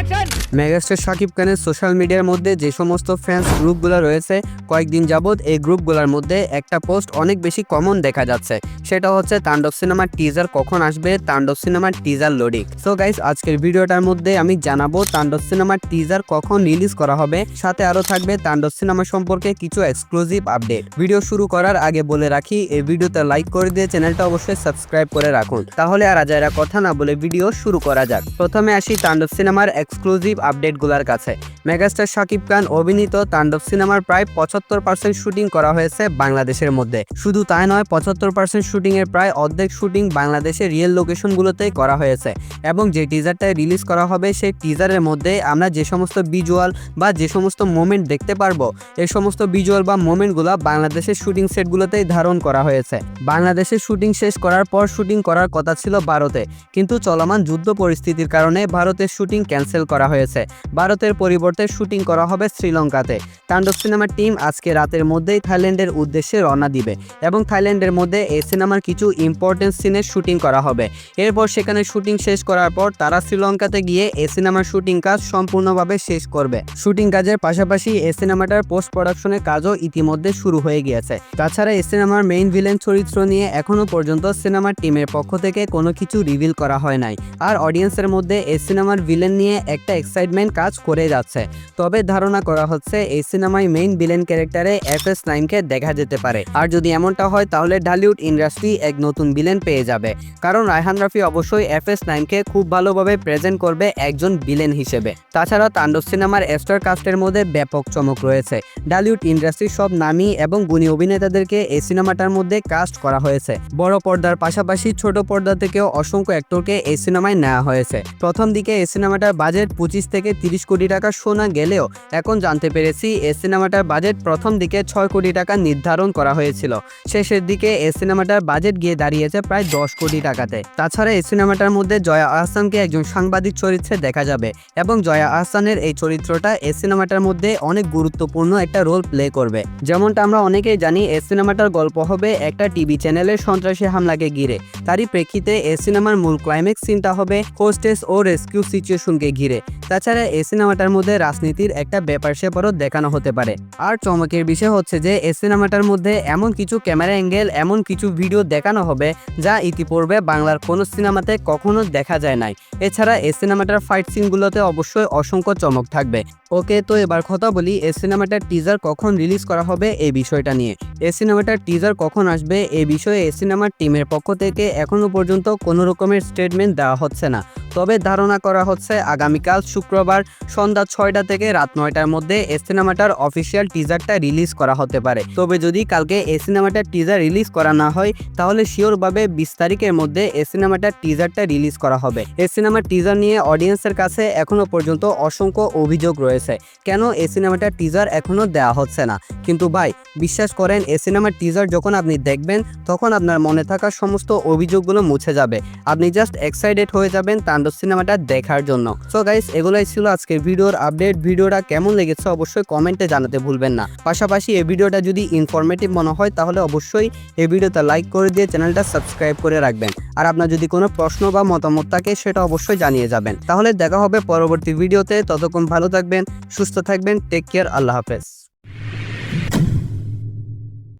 action! Megastar Shakib খানের social মিডিয়ার মধ্যে যে সমস্ত ফ্যান্স গ্রুপগুলো রয়েছে, কয়েকদিন যাবৎ এই গ্রুপগুলোর মধ্যে একটা পোস্ট অনেক বেশি কমন দেখা যাচ্ছে। সেটা হচ্ছে তাণ্ডব সিনেমার টিজার কখন আসবে, তাণ্ডব সিনেমার টিজার লোডিং সো গাইস আজকের ভিডিওটার মধ্যে আমি জানাব তাণ্ডব সিনেমার টিজার কখন রিলিজ করা হবে। সাথে আরও থাকবে তাণ্ডব সিনেমা সম্পর্কে কিছু এক্সক্লুসিভ আপডেট ভিডিও শুরু করার আগে বলে রাখি, এই ভিডিওতে লাইক করে দিয়ে চ্যানেলটা অবশ্যই সাবস্ক্রাইব করে রাখুন। তাহলে আর আজাইরা কথা না বলে ভিডিও শুরু করা যাক। প্রথমে আসি তাণ্ডব সিনেমার এক্সক্লুসিভ আপডেটগুলোর কাছে। মেগাস্টার শাকিব খান অভিনীত তাণ্ডব সিনেমার প্রায় পঁচাত্তর পার্সেন্ট শুটিং করা হয়েছে বাংলাদেশের মধ্যে। শুধু তাই নয়, পঁচাত্তর পার্সেন্ট শুটিং এর প্রায় অর্ধেক শুটিং বাংলাদেশের রিয়েল লোকেশনগুলোতেই করা হয়েছে। এবং যে টিজারটা রিলিজ করা হবে, সেই টিজারের মধ্যে আমরা যে সমস্ত ভিজুয়াল বা যে সমস্ত মোমেন্ট দেখতে পারব, এই সমস্ত ভিজুয়াল বা মোমেন্টগুলো বাংলাদেশের শুটিং সেটগুলোতেই ধারণ করা হয়েছে। বাংলাদেশের শুটিং শেষ করার পর শুটিং করার কথা ছিল ভারতে। কিন্তু চলমান যুদ্ধ পরিস্থিতির কারণে ভারতের শুটিং ক্যান্সেল করা হয়েছে। ভারতের পরিবর্তে শুটিং করা হবে শ্রীলঙ্কাতে। তাণ্ডব সিনেমার টিম আজকে রাতের মধ্যেই থাইল্যান্ডের উদ্দেশ্যে রওনা দিবে এবং থাইল্যান্ডের মধ্যে এই সিনেমার কিছু ইম্পর্টেন্ট সিনের শুটিং করা হবে। এরপর সেখানে শুটিং শেষ করার পর তারা শ্রীলঙ্কাতে গিয়ে এই সিনেমার শুটিং কাজ সম্পূর্ণভাবে শেষ করবে। শুটিং কাজের পাশাপাশি এই সিনেমাটার পোস্ট প্রোডাকশনের কাজও ইতিমধ্যে শুরু হয়ে গিয়েছে। তাছাড়া এই সিনেমার মেইন ভিলেন চরিত্র নিয়ে এখনও পর্যন্ত সিনেমার টিমের পক্ষ থেকে কোনো কিছু রিভিল করা হয় নাই। আর অডিয়েন্সের মধ্যে এই সিনেমার ভিলেন নিয়ে একটা এক্সাইটমেন্ট কাজ করে যাচ্ছে। তবে ধারণা করা হচ্ছে, এই সিনেমায় মেইন ভিলেন ক্যারেক্টারে এফ এস নাইনকে দেখা যেতে পারে। আর যদি এমনটা হয়, তাহলে ঢালিউড ইন্ডাস্ট্রি এক নতুন ভিলেন পেয়ে যাবে। কারণ রায়হান রাফি অবশ্যই এফ এস নাইনকে খুব ভালোভাবে প্রেজেন্ট করবে একজন ভিলেন হিসেবে। তাছাড়া তাণ্ডব সিনেমার স্টার কাস্টের মধ্যে ব্যাপক চমক রয়েছে। ঢালিউড ইন্ডাস্ট্রির সব নামী এবং গুণী অভিনেতাদেরকে এই সিনেমাটার মধ্যে কাস্ট করা হয়েছে। বড় পর্দার পাশাপাশি ছোট পর্দা থেকেও অসংখ্য অ্যাক্টরকে এই সিনেমায় নেওয়া হয়েছে। প্রথম দিকে এই সিনেমাটার বাজেট পঁচিশ থেকে তিরিশ কোটি টাকা শোনা গেলেও এখন জানতে পেরেছি এই সিনেমাটার বাজেট প্রথম দিকে ছয় কোটি টাকা নির্ধারণ করা হয়েছিল। শেষের দিকে এই সিনেমাটার বাজেট গিয়ে দাঁড়িয়েছে প্রায় দশ কোটি টাকাতে। তাছাড়া এই সিনেমাটার মধ্যে জয়া আহসানকে একজন সাংবাদিক চরিত্রে দেখা যাবে এবং জয়া আহসানের এই চরিত্রটা এই সিনেমাটার মধ্যে অনেক গুরুত্বপূর্ণ একটা রোল প্লে করবে। যেমনটা আমরা অনেকেই জানি এই সিনেমাটার গল্প হবে একটা টিভি চ্যানেলের সন্ত্রাসী হামলাকে ঘিরে। তারই প্রেক্ষিতে এই সিনেমার মূল ক্লাইম্যাক্স সিনটা হবে হোস্টেস ও রেস্কিউ সিচুয়েশনকে ঘিরে। তাছাড়া এই সিনেমাটার মধ্যে রাজনীতির একটা ব্যাপার স্যাপারও দেখানো হতে পারে। আর চমকের বিষয় হচ্ছে যে, এই সিনেমাটার মধ্যে এমন কিছু ক্যামেরা অ্যাঙ্গেল, এমন কিছু ভিডিও দেখানো হবে যা ইতিপূর্বে বাংলার কোনো সিনেমাতে কখনো দেখা যায় নাই। এছাড়া এই সিনেমাটার ফাইট সিনগুলোতে অবশ্যই অসংখ্য চমক থাকবে। ওকে, তো এবার কথা বলি, এই সিনেমাটার টিজার কখন রিলিজ করা হবে এই বিষয়টা নিয়ে। এ সিনেমাটার টিজার কখন আসবে এ বিষয়ে এই সিনেমার টিমের পক্ষ থেকে এখনও পর্যন্ত কোনো রকমের স্টেটমেন্ট দেওয়া হচ্ছে না। তবে ধারণা করা হচ্ছে আগামীকাল শুক্রবার সন্ধ্যা ছয়টা থেকে রাত নয়টার মধ্যে এ সিনেমাটার অফিসিয়াল টিজারটা রিলিজ করা হতে পারে। তবে যদি কালকে এ সিনেমাটার টিজার রিলিজ করা না হয়, তাহলে শিওরভাবে বিশ তারিখের মধ্যে এ সিনেমাটার টিজারটা রিলিজ করা হবে। এ সিনেমার টিজার নিয়ে অডিয়েন্সের কাছে এখনও পর্যন্ত অসংখ্য অভিযোগ রয়েছে। কেন এ সিনেমাটার টিজার এখনও দেওয়া হচ্ছে না? কিন্তু ভাই, বিশ্বাস করেন, এ সিনেমার টিজার যখন আপনি দেখবেন, তখন আপনার মনে থাকা সমস্ত অভিযোগগুলো মুছে যাবে। আপনি জাস্ট এক্সাইটেড হয়ে যাবেন তাণ্ডব সিনেমাটা দেখার জন্য। সো গাইস এগুলাই ছিল আজকের ভিডিওর আপডেট ভিডিওটা কেমন লেগেছে অবশ্যই কমেন্টে জানাতে ভুলবেন না। পাশাপাশি এই ভিডিওটা যদি ইনফরমেটিভ মনে হয়, তাহলে অবশ্যই এই ভিডিওটা লাইক করে দিয়ে চ্যানেলটা সাবস্ক্রাইব করে রাখবেন। আর আপনার যদি কোনো প্রশ্ন বা মতামত থাকে, সেটা অবশ্যই জানিয়ে যাবেন। তাহলে দেখা হবে পরবর্তী ভিডিওতে। ততক্ষণ ভালো থাকবেন, সুস্থ থাকবেন। টেক কেয়ার আল্লাহ হাফেজ।